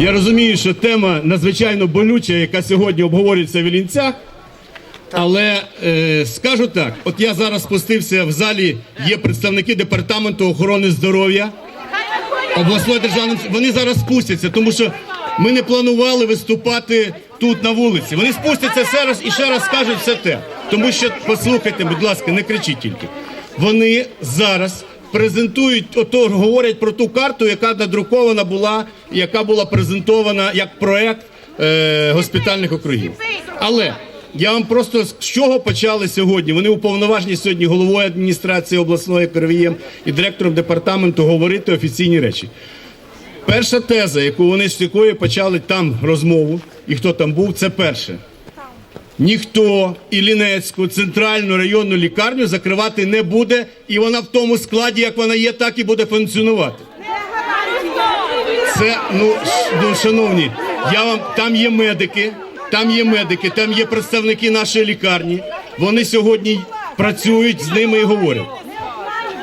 Я розумію, що тема надзвичайно болюча, яка сьогодні обговорюється в Ілінцях. Але е, скажу так: от я зараз спустився в залі, є представники департаменту охорони здоров'я обласної державної. Вони зараз спустяться, тому що ми не планували виступати тут на вулиці. Вони спустяться ще раз і ще раз скажуть все те. Тому що, послухайте, будь ласка, не кричіть тільки. Вони зараз презентують, ото говорять про ту карту, яка надрукована була, яка була презентована як проект е, госпітальних округів. Але я вам просто з чого почали сьогодні. Вони уповноважені сьогодні головою адміністрації обласної Кривієм і директором департаменту говорити офіційні речі. Перша теза, яку вони з якої почали там розмову, і хто там був, це перше. Ніхто Іллінецьку центральну районну лікарню закривати не буде, і вона в тому складі, як вона є, так і буде функціонувати. Це ну, ну шановні, я вам там є медики, там є медики, там є представники нашої лікарні. Вони сьогодні працюють з ними і говорять.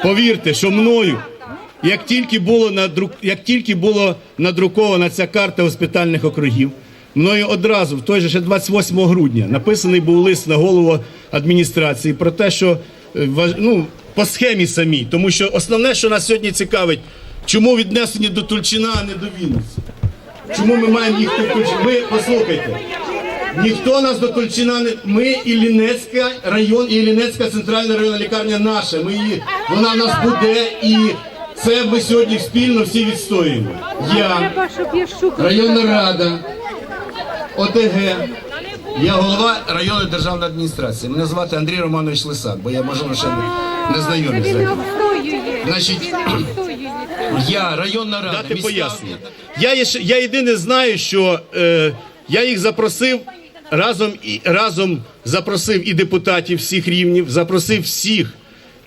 Повірте, що мною, як тільки було надрук, як тільки було надрукована ця карта госпітальних округів, мною одразу, в той же ще 28 грудня, написаний був лист на голову адміністрації про те, що е, ну, по схемі самій, тому що основне, що нас сьогодні цікавить, чому віднесені до Тульчина, а не до Вінниці. Чому ми маємо їх тут? Тульч- Ми послухайте. Ніхто нас до Тульчина не ми Іллінецька район і Іллінецька центральна районна лікарня наша. Ми її вона в нас буде і це ми сьогодні спільно всі відстоюємо. Я районна рада, ОТГ. Я голова районної державної адміністрації. Мене звати Андрій Романович Лисак, бо я можливо ще не, не знайомий. Він з не вами. обстоює. Значить, я районна рада. Дати пояснення. Я, є я єдине знаю, що е, я їх запросив разом і разом запросив і депутатів всіх рівнів, запросив всіх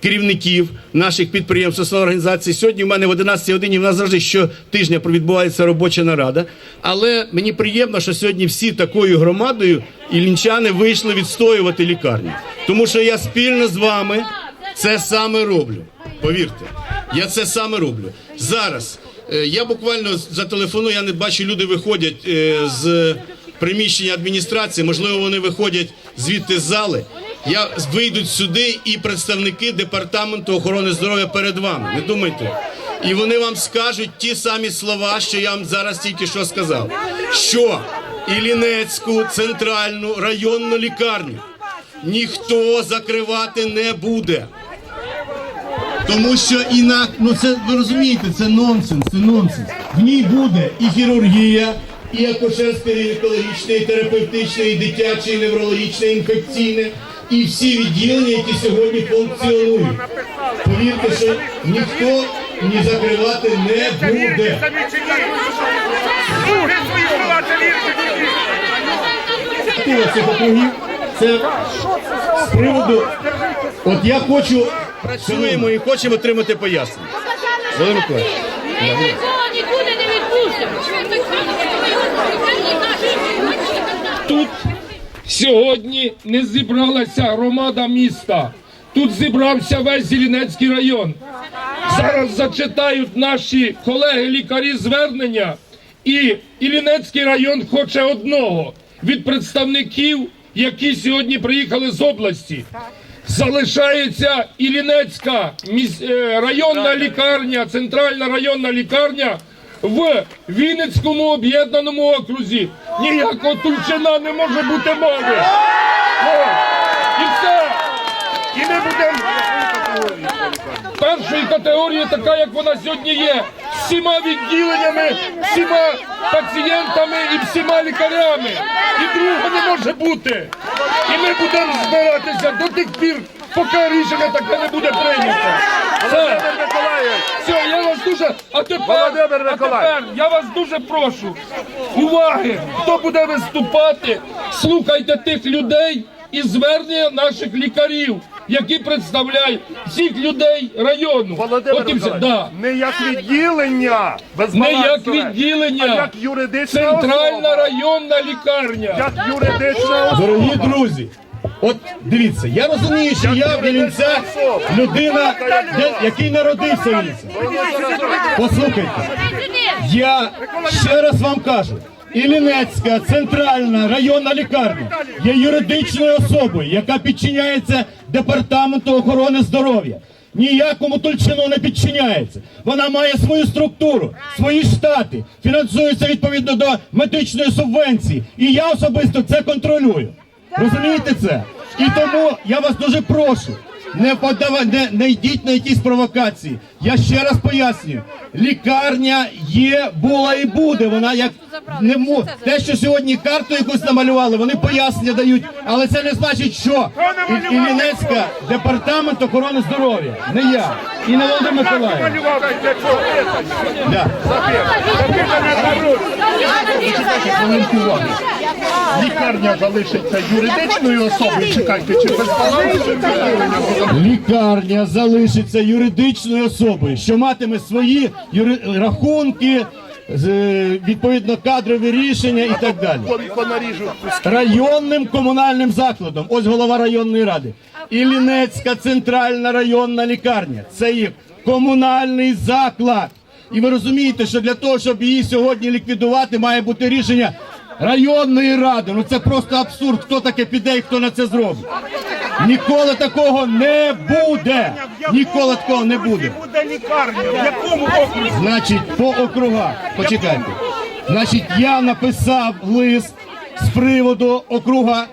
керівників наших підприємств, організацій. Сьогодні в мене в 11 годині в нас завжди щотижня відбувається робоча нарада. Але мені приємно, що сьогодні всі такою громадою і лінчани вийшли відстоювати лікарню. Тому що я спільно з вами це саме роблю. Повірте, я це саме роблю. Зараз е, я буквально зателефоную, я не бачу, люди виходять е, з приміщення адміністрації, можливо, вони виходять звідти з зали. Я вийдуть сюди і представники департаменту охорони здоров'я перед вами. Не думайте. І вони вам скажуть ті самі слова, що я вам зараз тільки що сказав. Що Іллінецьку центральну районну лікарню ніхто закривати не буде. Тому що інак, ну це ви розумієте, це нонсенс, це нонсенс. В ній буде і хірургія, і акушерське, і екологічне, і терапевтичне, і дитяче, і неврологічне, і інфекційне, і всі відділення, які сьогодні функціонують. Повірте, що ніхто ні закривати не буде. Цих округів це з приводу. От я хочу працюємо і хочемо отримати пояснення. Володимир Миколаївич. Ми нікого нікуди не відпустимо. тут сьогодні не зібралася громада міста. Тут зібрався весь Зеленецький район. Зараз зачитають наші колеги-лікарі звернення, і Іллінецький район хоче одного від представників, які сьогодні приїхали з області. Залишається Іллінецька е, районна лікарня, центральна районна лікарня в Вінницькому об'єднаному окрузі. Ніякого Тульчина не може бути мови. І все. І ми будемо першої категорії, така як вона сьогодні є, всіма відділеннями, всіма пацієнтами і всіма лікарями. І другого не може бути. І ми будемо збиратися до тих пір, поки рішення таке не буде прийнято. Все. Все, я вас дуже. А тепер, Володимир а Миколаївич. тепер я вас дуже прошу. Уваги! Хто буде виступати? Слухайте тих людей і звернення наших лікарів, які представляють всіх людей району. Володимир От і все. Миколаївич, Да. не як відділення, без Не як відділення, а як юридична центральна особа. районна лікарня. Як юридична особа. Дорогі друзі, от дивіться, я розумію, що я в Вілінцях людина, який народився в Вілінцях. Послухайте, Я ще раз вам кажу. Іллінецька центральна районна лікарня є юридичною особою, яка підчиняється департаменту охорони здоров'я. Ніякому Тульчину не підчиняється. Вона має свою структуру, свої штати, фінансується відповідно до медичної субвенції. І я особисто це контролюю. Розумієте це? І тому я вас дуже прошу. Не подава, не, не йдіть на якісь провокації. Я ще раз пояснюю: лікарня є, була і буде. Вона як не мо... те, що сьогодні карту якусь намалювали, вони пояснення дають, але це не значить, що І- Іллінецька департамент охорони здоров'я, не я і не Володимир Миколаїв. Малював для цього. Лікарня залишиться юридичною особою, чекайте, чи без балансу? Лікарня залишиться юридичною особою, що матиме свої юри... рахунки, відповідно кадрові рішення і так далі. Районним комунальним закладом. Ось голова районної ради. Іллінецька центральна районна лікарня. Це є комунальний заклад. І ви розумієте, що для того, щоб її сьогодні ліквідувати, має бути рішення районної ради. Ну це просто абсурд. Хто таке піде і хто на це зробить? Ніколи такого не буде. Ніколи такого не буде. Буде лікарня. В якому окрузі? Значить, по округах. Почекайте. Значить, я написав лист з приводу округа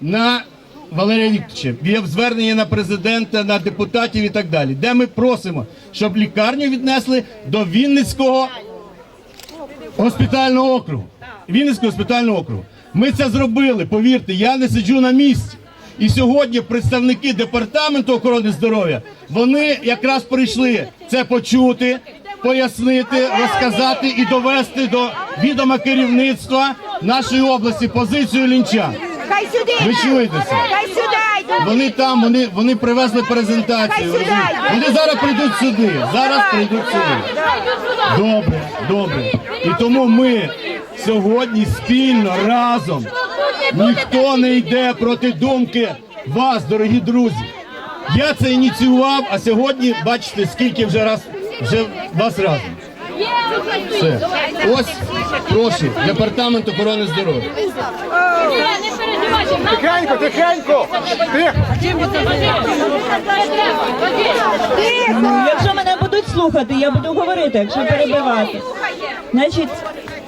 на Валерія Вікторовича. Є звернення на президента, на депутатів і так далі, де ми просимо, щоб лікарню віднесли до Вінницького госпітального округу. Вінницького госпітального округу. Ми це зробили, повірте, я не сиджу на місці. І сьогодні представники департаменту охорони здоров'я вони якраз прийшли це почути, пояснити, розказати і довести до відома керівництва нашої області позицію лінчан. Ви чуєте це? Хай сюди! Вони там, вони, вони привезли презентацію. Вони зараз прийдуть сюди. Зараз прийдуть сюди. Добре, добре. І тому ми сьогодні спільно разом. Ніхто не йде проти думки вас, дорогі друзі. Я це ініціював, а сьогодні бачите, скільки вже раз вже вас разом. Все. Ось прошу, департамент охорони здоров'я. Тихенько, тихенько. Тихо. Якщо мене будуть слухати, я буду говорити, якщо перебивати. Значить,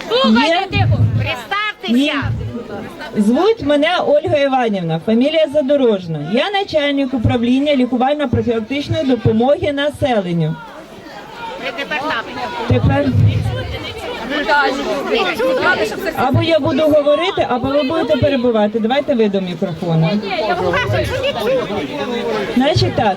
Слухайте тихо. Представтеся. звуть мене Ольга Іванівна, фамілія Задорожна. Я начальник управління лікувально-профілактичної допомоги населенню. Тепер або я буду говорити, або ви будете перебивати. Давайте ви до мікрофону. Значить так,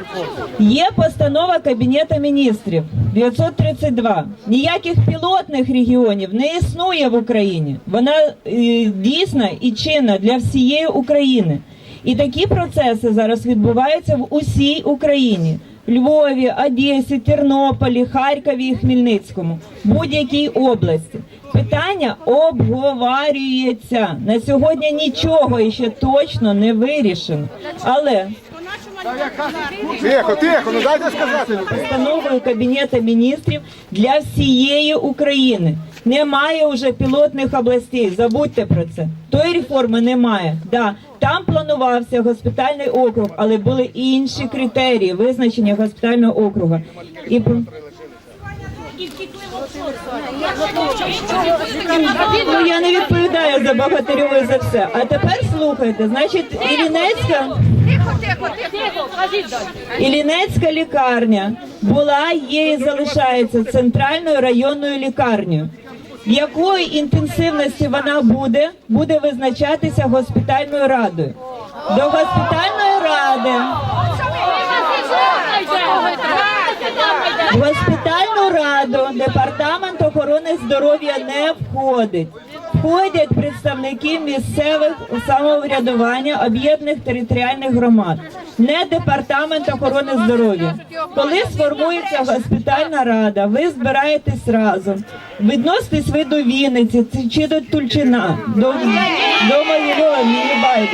є постанова Кабінету міністрів 932. Ніяких пілотних регіонів не існує в Україні. Вона е, дійсна і чинна для всієї України. І такі процеси зараз відбуваються в усій Україні. Львові, Одесі, Тернополі, Харкові і Хмельницькому, будь-якій області. Питання обговорюється. На сьогодні нічого ще точно не вирішено. Але Тихо, тихо, ну дайте сказати. постановою Кабінету міністрів для всієї України. Немає вже пілотних областей. Забудьте про це. Тої реформи немає. Да, там планувався госпітальний округ, але були інші критерії визначення госпітального округа. І про- ну я не відповідаю за багатирьову і за все. А тепер слухайте, значить, далі. Іллінецька лікарня була, є і залишається центральною районною лікарнею. Якої інтенсивності вона буде, буде визначатися госпітальною радою. До госпітальної ради в госпітальну раду департамент охорони здоров'я не входить. Входять представники місцевих самоврядування об'єднаних територіальних громад, не департамент охорони здоров'я. Коли сформується госпітальна рада, ви збираєтесь разом, відноситесь ви до Вінниці чи- до Тульчина, до, до Могилєва, мені.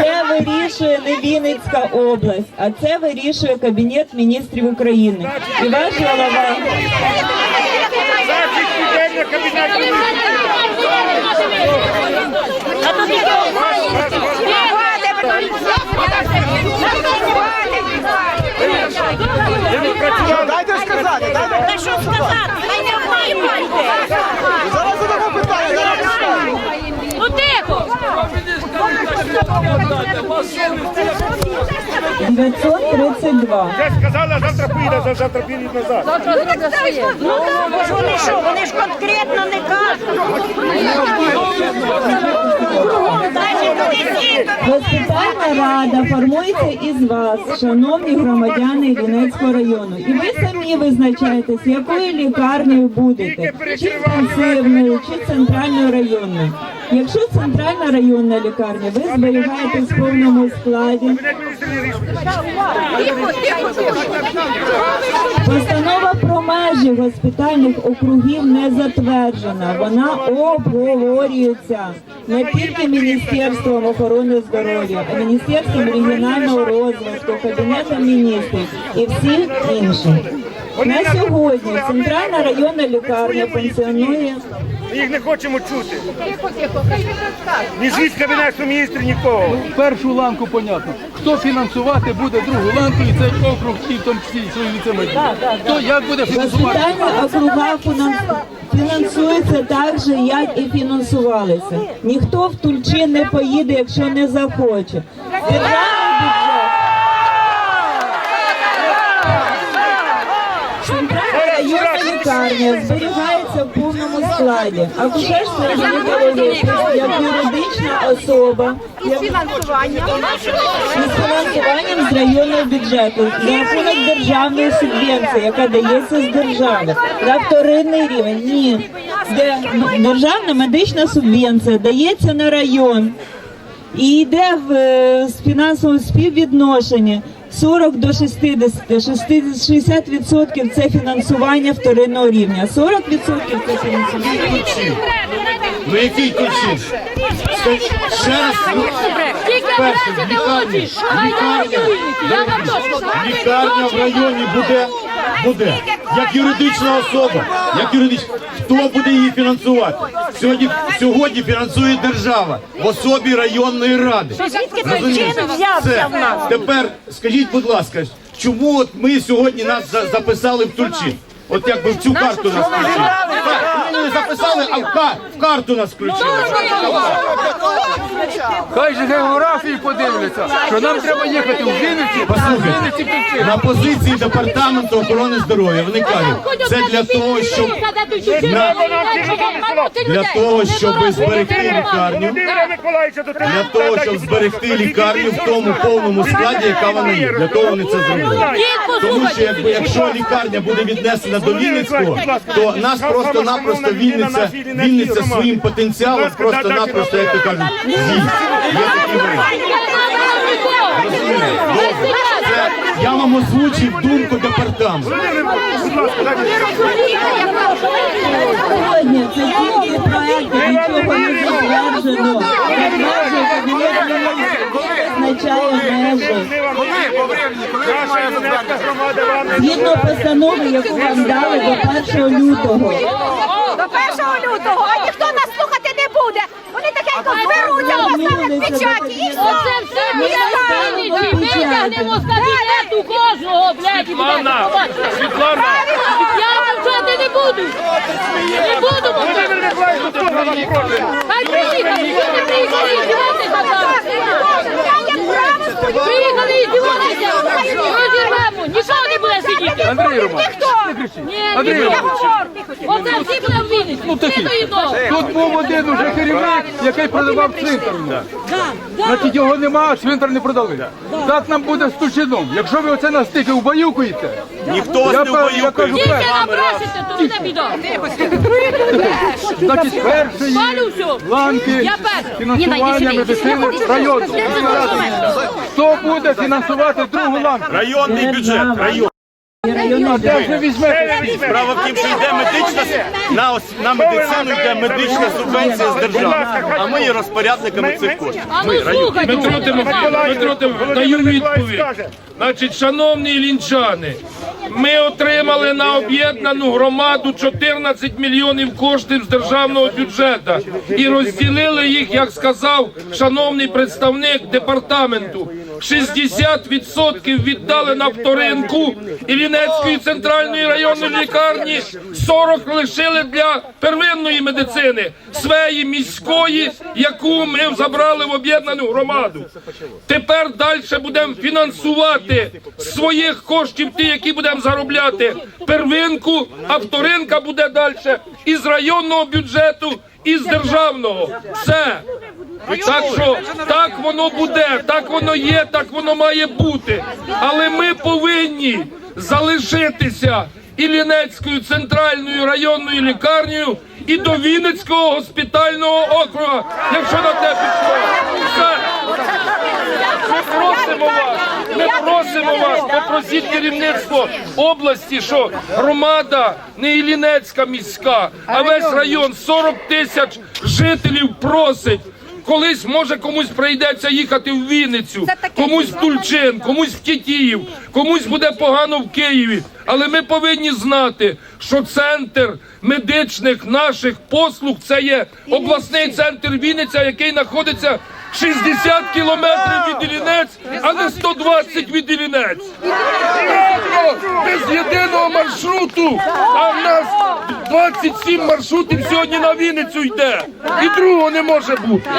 Це вирішує не Вінницька область, а це вирішує Кабінет міністрів України. І ваш голова. А то тільки Дайте сказати, дайте Та що сказати? Хай не обманюйте. зараз задамо питання, зараз Ну тихо. 932. Сказала, завтра поїде, завтра піде назад. Ну, вони що, вони ж конкретно не кажуть. Госпітальна рада формується із вас, шановні громадяни Вінницького району. І ви самі визначаєтесь, якою лікарнею будете, чи інтенсивною, чи центральною районною. Якщо центральна районна лікарня, ви зберігаєтесь в повному складі. Постанова про межі госпітальних округів не затверджена. Вона обговорюється не тільки Міністерством охорони здоров'я, а Міністерством регіонального розвитку, Кабінетом міністрів і всім іншим. На сьогодні центральна районна лікарня функціонує Їх не хочемо чути. Ні звідки кабінету міністрів нікого. першу ланку понятно. Хто фінансувати буде другу ланку і цей округ, і в тому числі і свої віцемедії. Хто як буде фінансувати? Госпітальні округа фінанс- фінансуються так же, як і фінансувалися. Ніхто в Тульчин не поїде, якщо не захоче. Державний бюджет. Центральна районна лікарня повному складі. Акушерство і гінекологія як юридична особа із фінансуванням з районного бюджету. За рахунок державної субвенції, яка дається з держави. За вторинний рівень. Ні. Де державна медична субвенція дається на район. І йде в е, фінансовому співвідношенні 40 до 60. 60 60% це фінансування вторинного рівня, 40% це фінансування. Ну який ключі? Ще раз, ну, перше, лікарня в районі буде, буде як юридична особа, як юридична. Хто буде її фінансувати? Сьогодні, сьогодні фінансує держава в особі районної ради. Розумієте? Це. Тепер скажіть, будь ласка, чому от ми сьогодні нас записали в Тульчин? От якби в цю карту нас включили. Так, Ми не записали, а в, ка- в карту нас включили. Хай же географії подивляться, що нам треба їхати в Вінниці, в На позиції департаменту охорони здоров'я вони кажуть, це для того, щоб для того, щоб зберегти лікарню, для того, щоб зберегти лікарню в тому повному складі, яка вона є. Для того вони це зробили. Тому що якби якщо лікарня буде віднесена до Вінницького, то нас просто-напросто Вінниця, Вінниця своїм потенціалом просто-напросто, як то кажуть, я вам озвучив думку департаменту. Сьогодні це тільки проекти, нічого не затверджено. Визначає межі. Згідно постанови, яку вам дали до 1 лютого. До 1 лютого, а ніхто нас слухати не буде. Вони такенько зберуться, поставлять печаті і все. Оце все ми витягнемо з кабінету кожного, блядь, і будемо Світлана, побачити. Світлана, Я мовчати не буду. Не буду мовчати. Хай приїхали, вони приїхали і зараз. Приїхали і здіватися. Розірвемо, нічого не. Андрій Романович, не кричіть. Ні, Андрій Романович, Оце всі буде в Вінниці. Ну, такі. Одного. Тут був один уже керівник, який продавав цвинтар. Значить, його нема, а цвинтар не продали. Так нам буде з Тучином. Якщо ви оце нас тільки убаюкуєте, Ніхто вас не кажу Тільки перше. набросите, то буде біда. Значить, першої ланки фінансування медицини району. Хто буде фінансувати другу ланку? Районний бюджет, район. Справа в тім, що йде медична на, ос- на медицину йде медична субвенція з держави, а ми є розпорядниками цих коштів. Ну Дмитро Тимофійович, Дмитро Тимофійович, даю відповідь. Значить, шановні лінчани, ми отримали на об'єднану громаду 14 мільйонів коштів з державного бюджету і розділили їх, як сказав шановний представник департаменту. 60% віддали на вторинку Іллінецької центральної районної лікарні, 40 лишили для первинної медицини своєї міської, яку ми забрали в об'єднану громаду. Тепер далі будемо фінансувати своїх коштів ті, які будемо заробляти первинку, а вторинка буде далі із районного бюджету, і з державного. Все. Так що так воно буде, так воно є, так воно має бути. Але ми повинні залишитися Іллінецькою центральною районною лікарнею і до Вінницького госпітального округа, якщо на те пішло. Ми просимо вас, ми просимо вас, попросіть керівництво області, що громада не Іллінецька міська, а весь район 40 тисяч жителів просить. Колись може комусь прийдеться їхати в Вінницю, комусь в Тульчин, комусь в Китіїв, комусь буде погано в Києві. Але ми повинні знати, що центр медичних наших послуг це є обласний центр Вінниця, який знаходиться 60 кілометрів від Іллінець, а не 120 від Іллінець. Тобто без єдиного маршруту, а в нас 27 маршрутів сьогодні на Вінницю йде. І другого не може бути.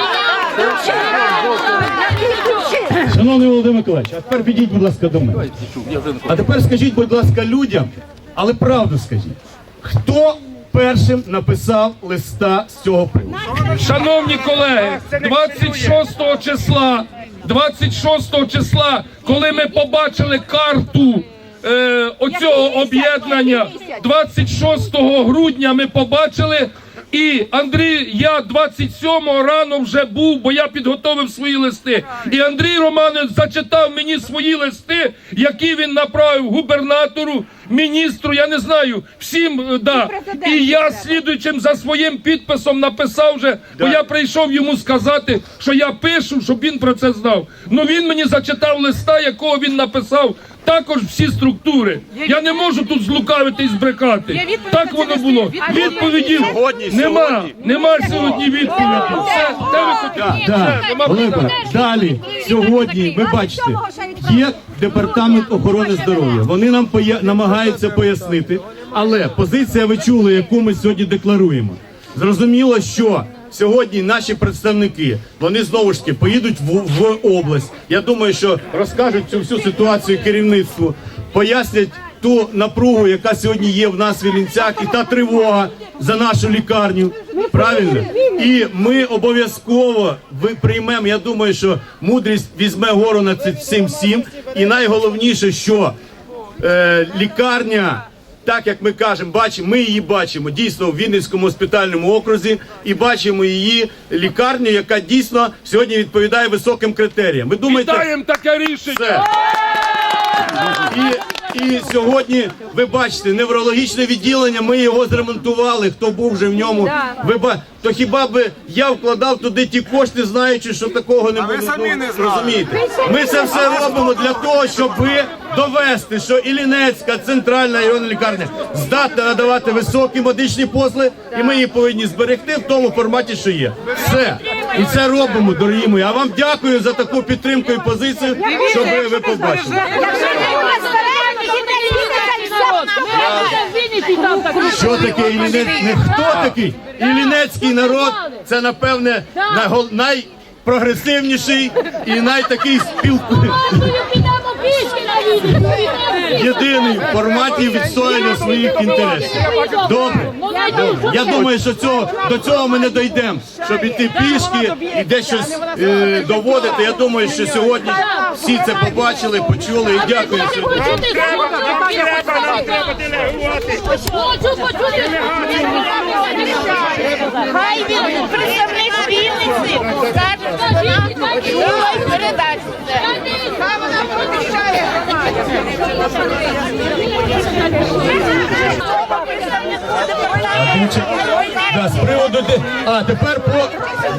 Шановний Володимир Миколаївич, а тепер підіть, будь ласка, до мене. А тепер скажіть, будь ласка, людям, але правду скажіть, хто першим написав листа з цього приводу? Шановні колеги, 26 числа, 26 числа, коли ми побачили карту е, оцього об'єднання, 26 грудня ми побачили. І Андрій, я 27-го рано вже був, бо я підготовив свої листи. І Андрій Романович зачитав мені свої листи, які він направив губернатору, міністру, я не знаю, всім е, да. І я слідуючим за своїм підписом написав вже, бо я прийшов йому сказати, що я пишу, щоб він про це знав. Ну він мені зачитав листа, якого він написав. Також всі структури. Я не можу тут злукавити і збрехати. Так воно було. Відповідів Сьогодні, нема. Нема сьогодні відповіді. Все, де ви хотіли? Так, Все, нема Володимир, питань. далі, сьогодні, ви бачите, є департамент охорони здоров'я. Вони нам поя- намагаються пояснити, але позиція ви чули, яку ми сьогодні декларуємо. Зрозуміло, що сьогодні наші представники вони знову ж таки поїдуть в, в область. Я думаю, що розкажуть цю всю ситуацію керівництву, пояснять ту напругу, яка сьогодні є в нас в Вілінцях, і та тривога за нашу лікарню. Правильно? І ми обов'язково приймемо. Я думаю, що мудрість візьме гору над цим всім. І найголовніше, що е, лікарня. Так як ми кажемо, бачимо, ми її бачимо дійсно в Вінницькому госпітальному окрузі і бачимо її лікарню, яка дійсно сьогодні відповідає високим критеріям. Ви думаєте, Вітаємо таке рішення. все. І, і сьогодні ви бачите неврологічне відділення. Ми його зремонтували. Хто був вже в ньому? Ви ба... то хіба би я вкладав туди ті кошти, знаючи, що такого не буде. Ну, розумієте? Ми це все робимо для того, щоб ви довести, що Іллінецька центральна районна лікарня здатна надавати високі медичні послуги, і ми її повинні зберегти в тому форматі, що є. Все. І це робимо, дорогі мої. А вам дякую за таку підтримку і позицію, щоб ви, ви побачили. Що таке Іллінець? Не хто такий? Іллінецький народ це напевне найпрогресивніший і найтакий спілку. Єдиний в форматі відстояння своїх інтересів. Добре. Я думаю, що цього до цього ми не дійдемо, щоб іти пішки і десь щось е, доводити. Я думаю, що сьогодні всі це побачили, почули і дякую. Хочу почути Хай він представник Вінниці скаже, що вона почула і передасть це. Вона прочитає. Да, з приводу а тепер по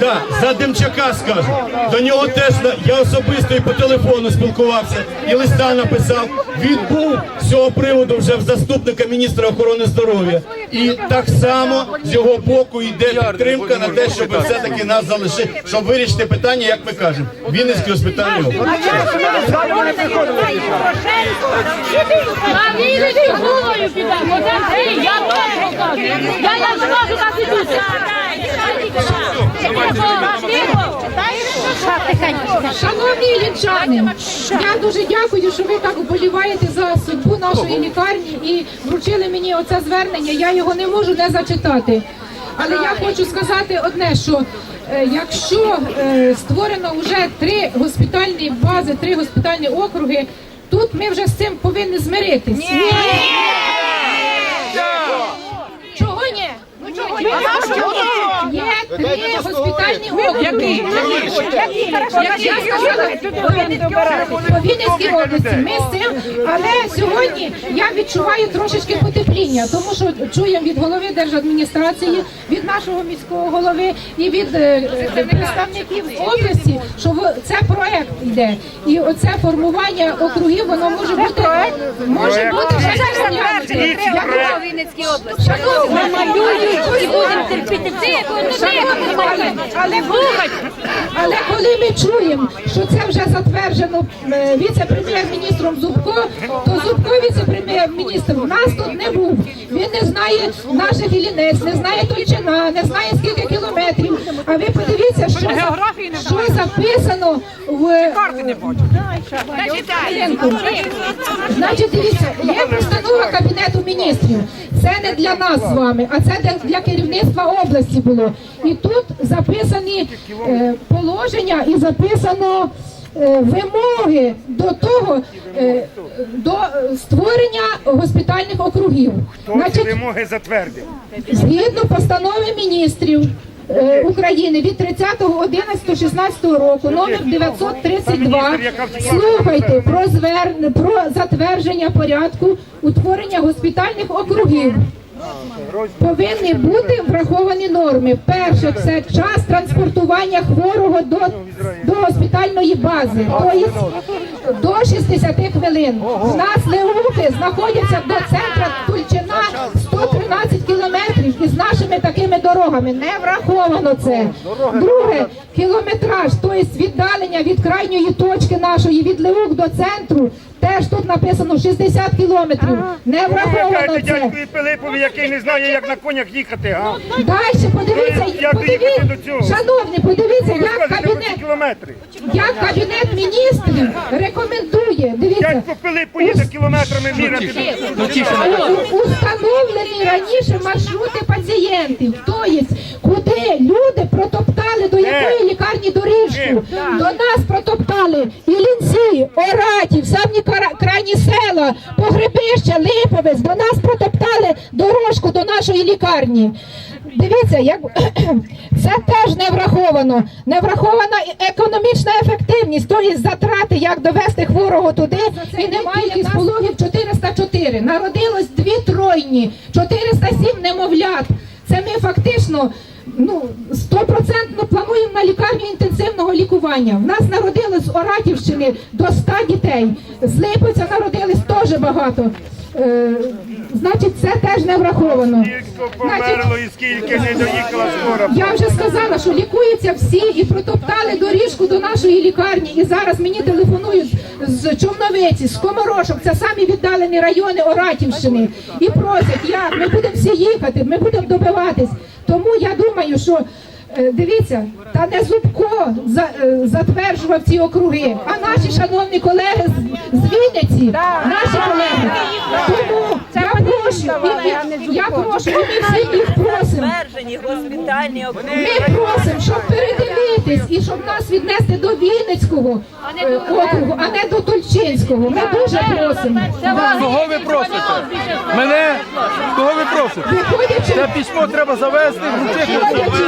да, за Демчака скажу. До нього теж я особисто і по телефону спілкувався і листа написав. Він був з цього приводу вже в заступника міністра охорони здоров'я. І так само з його боку йде підтримка на те, щоб все-таки нас залишити, щоб вирішити питання, як ми кажемо. Вінницький госпітальний округ. А головою підемо. Оце ти, я точно кажу. Я як зможу, і. Шановні іллічани, я дуже дякую, що ви так вболіваєте за судьбу нашої лікарні і вручили мені оце звернення. Я його не можу не зачитати. Але я хочу сказати одне, що е, якщо е, створено вже три госпітальні бази, три госпітальні округи, тут ми вже з цим повинні змиритись. Чого ні? Ну чого ні? Є три госпітальні округи. Які? Які? Я сказала, по Вінницькій області. Ми з цим, але сьогодні я відчуваю трошечки потепління, тому що чуємо від голови держадміністрації, від нашого міського голови і від е, е, представників області, що це проект йде. І оце формування округів, воно може бути може бути. Я Вінницькій області. Ми малюємо і будемо терпіти. Це, але, але, але коли ми чуємо, що це вже затверджено е, віце-прем'єр-міністром Зубко, то Зубко віце-прем'єр-міністр в нас тут не був. Він не знає наших Іллінець, не знає Тульчина, не знає скільки кілометрів. А ви подивіться, що, що записано в Хвилинку. Значить, дивіться, є постанова Кабінету міністрів. Це не для нас з вами, а це для керівництва області було. І тут записані е, положення і записано е, вимоги до того, е, до створення госпітальних округів. Значить, вимоги затвердив. Згідно постанови міністрів е, України від 30.11.16 року, номер 932, слухайте про зверне про затвердження порядку утворення госпітальних округів. Повинні бути враховані норми. Перше, це час транспортування хворого до, до госпітальної бази, тобто до 60 хвилин. У нас Леухи знаходяться до центра Тульчина 113 кілометрів і з нашими такими дорогами не враховано це. Друге, кілометраж, тобто віддалення від крайньої точки нашої від Леук до центру. Теж тут написано 60 кілометрів. Не враховано це. Пилипові, який не знає, як на конях їхати, а? Далі подивіться, Як доїхати до подивіться, цього? шановні, подивіться, як ці кабінет, кілометри. як кабінет міністрів рекомендує. Дивіться, Як по Пилипу їде кілометрами міряти? у- установлені раніше маршрути пацієнтів. Тобто, куди люди протоптали до якої лікарні доріжку. До нас протоптали Ілінці, Оратів, самі кара- крайні села, Погребище, Липовець. До нас протоптали дорожку до нашої лікарні. Дивіться, як це теж не враховано. Не врахована економічна ефективність, тобто затрати, як довести хворого туди. І немає пологів 404. Народилось дві тройні, 407 немовлят. Це ми фактично ну, стопроцентно плануємо на лікарню інтенсивного лікування. В нас народилось з Оратівщини до 100 дітей. З Липовця народились теж багато. Е, значить, це теж не враховано. Померло і скільки не доїхала скоро. Я вже сказала, що лікуються всі і протоптали доріжку до нашої лікарні. І зараз мені телефонують з Човновиці, з Коморошок, це самі віддалені райони Оратівщини. І просять, як ми будемо всі їхати, ми будемо добиватись. Тому я думаю, що. е, Дивіться, та не Зубко е, затверджував ці округи, а наші шановні колеги з Вінниці, наші колеги. Тому я прошу, я прошу, і ми всі їх просимо. Госпітальні. Ми просимо, щоб передивитись і щоб нас віднести до Вінницького е, округу, а не до Тульчинського. Ми дуже просимо. Кого ви просите? Мене? Кого ви просите? Виходячи, Це письмо треба завести, вручити. виходячи,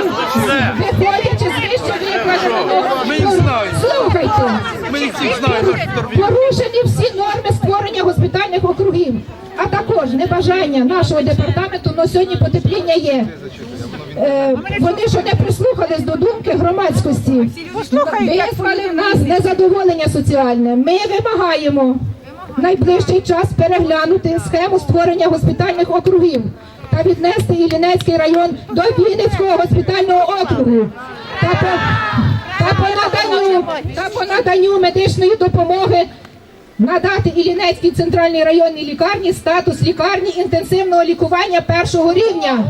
виходячи з викладеного, Ми їх знаємо. слухайте, Ми їх всіх знаємо, порушені всі норми створення госпітальних округів. а також небажання нашого департаменту, але сьогодні потепління є. Е, вони що не прислухались до думки громадськості. Вислали в нас незадоволення соціальне. Ми вимагаємо в найближчий час переглянути схему створення госпітальних округів та віднести Іллінецький район до Вінницького госпітального округу. Та по, та по наданню, та по наданню медичної допомоги надати Іллінецькій центральній районній лікарні статус лікарні інтенсивного лікування першого рівня.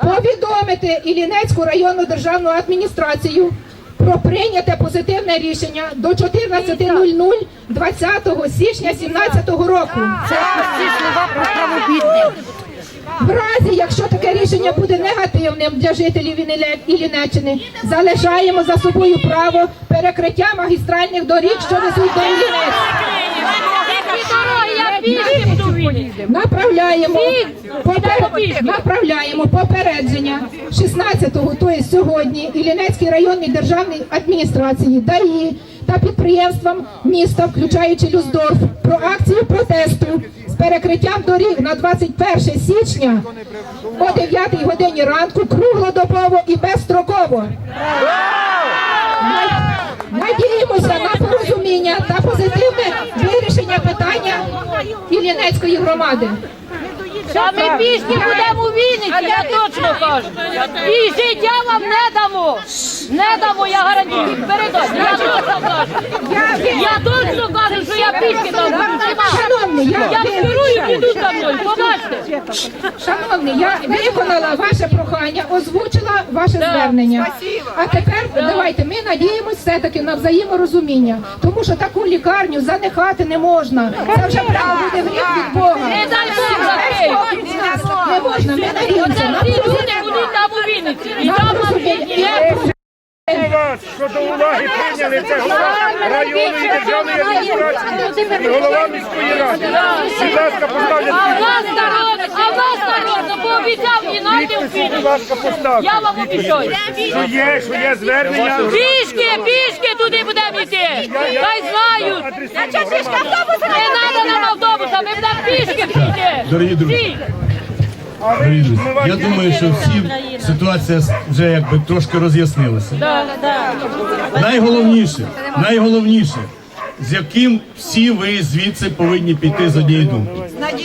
Повідомити Іллінецьку районну державну адміністрацію про прийняте позитивне рішення до 14.00 20 січня 2017 року. Це в разі, якщо таке рішення буде негативним для жителів Ілліне- Іллінеччини, залишаємо за собою право перекриття магістральних доріг, що везуть до винити. Направляємо, направляємо попередження 16-го, тобто сьогодні, Іллінецькій районній державній адміністрації, ДАІ та підприємствам міста, включаючи Люсдорф, про акцію протесту перекриттям доріг на 21 січня о 9 годині ранку, круглодобово і безстроково. Надіємося на порозуміння та позитивне вирішення питання Іллінецької громади. Та ми пішки будемо у Вінниці, я точно кажу. І життя вам не дамо. Не дамо, я гарантую. Передайте, я точно кажу. Я точно кажу, що я пішки там буду. Шановний, я, Я керую, піду за мною, побачите. шановний, я виконала ваше прохання, озвучила ваше звернення. А тепер давайте ми надіємося все-таки на взаєморозуміння, тому що таку лікарню занехати не можна. Це вже прямо буде гріх від Бога. Не дай Бог закрий. Не можна, не дається. Люди будуть там у Вінниці. І там вам є. вас, що до уваги прийняли це голова районної державної адміністрації і голова міської ради. Будь ласка, поставте А в нас народ, а в нас народ пообіцяв і нати у будь ласка, поставте. Я вам обіцяю. Що є, що є звернення. Пішки, пішки туди будемо йти. Хай знають. Не треба нам автобуса, ми будемо пішки йти. Дорогі друзі. Я думаю, що всі ситуація вже якби трошки роз'яснилася. Найголовніше, найголовніше, з яким всі ви звідси повинні піти з однієї думки.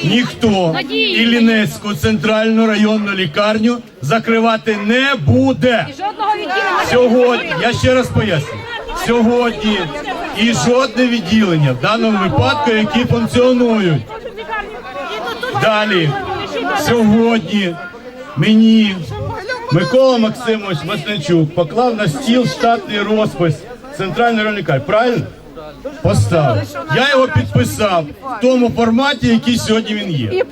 Ніхто Іллінецьку центральну районну лікарню закривати не буде. Сьогодні, я ще раз поясню, сьогодні і жодне відділення в даному випадку, які функціонують. Далі, сьогодні мені Микола Максимович Масничук поклав на стіл штатний розпис центральної районної. Правильно? Поставив. Я його підписав в тому форматі, який сьогодні він є.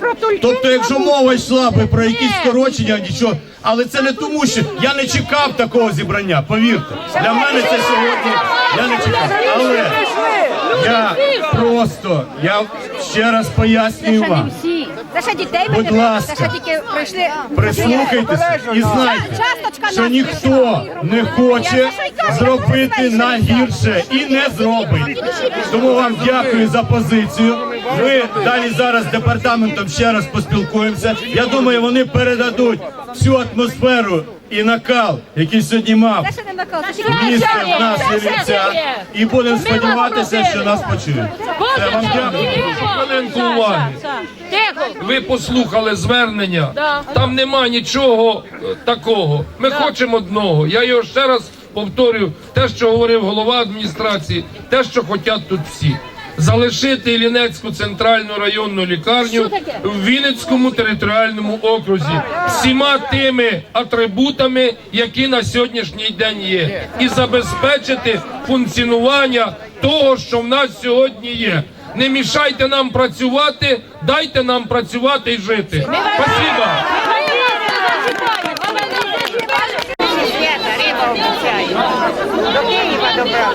Тобто, якщо мова йшла би про якісь скорочення, нічого, але це не тому, що я не чекав такого зібрання. Повірте, для мене це сьогодні я не чекав. Але я просто я ще раз пояснюю вам. Це ще дітей Будь ласка. Це ще тільки прийшли. Прислухайтеся і знайте, Часточка що ніхто не хоче зробити на гірше і не зробить. Тому вам дякую за позицію. Ми далі зараз з департаментом ще раз поспілкуємося. Я думаю, вони передадуть всю атмосферу і накал, який сьогодні мав місце в нас Іллінця. і будемо сподіватися, що нас почують. Все, вам дякую. Хвилинку уваги. Ви послухали звернення. Да. Там нема нічого е, такого. Ми хочемо одного. Я його ще раз повторюю. Те, що говорив голова адміністрації, те, що хочуть тут всі. Залишити Іллінецьку центральну районну лікарню в Вінницькому територіальному окрузі всіма тими атрибутами, які на сьогоднішній день є, і забезпечити функціонування того, що в нас сьогодні є. Не мішайте нам працювати, дайте нам працювати і жити. Спасибо. До Києва добра.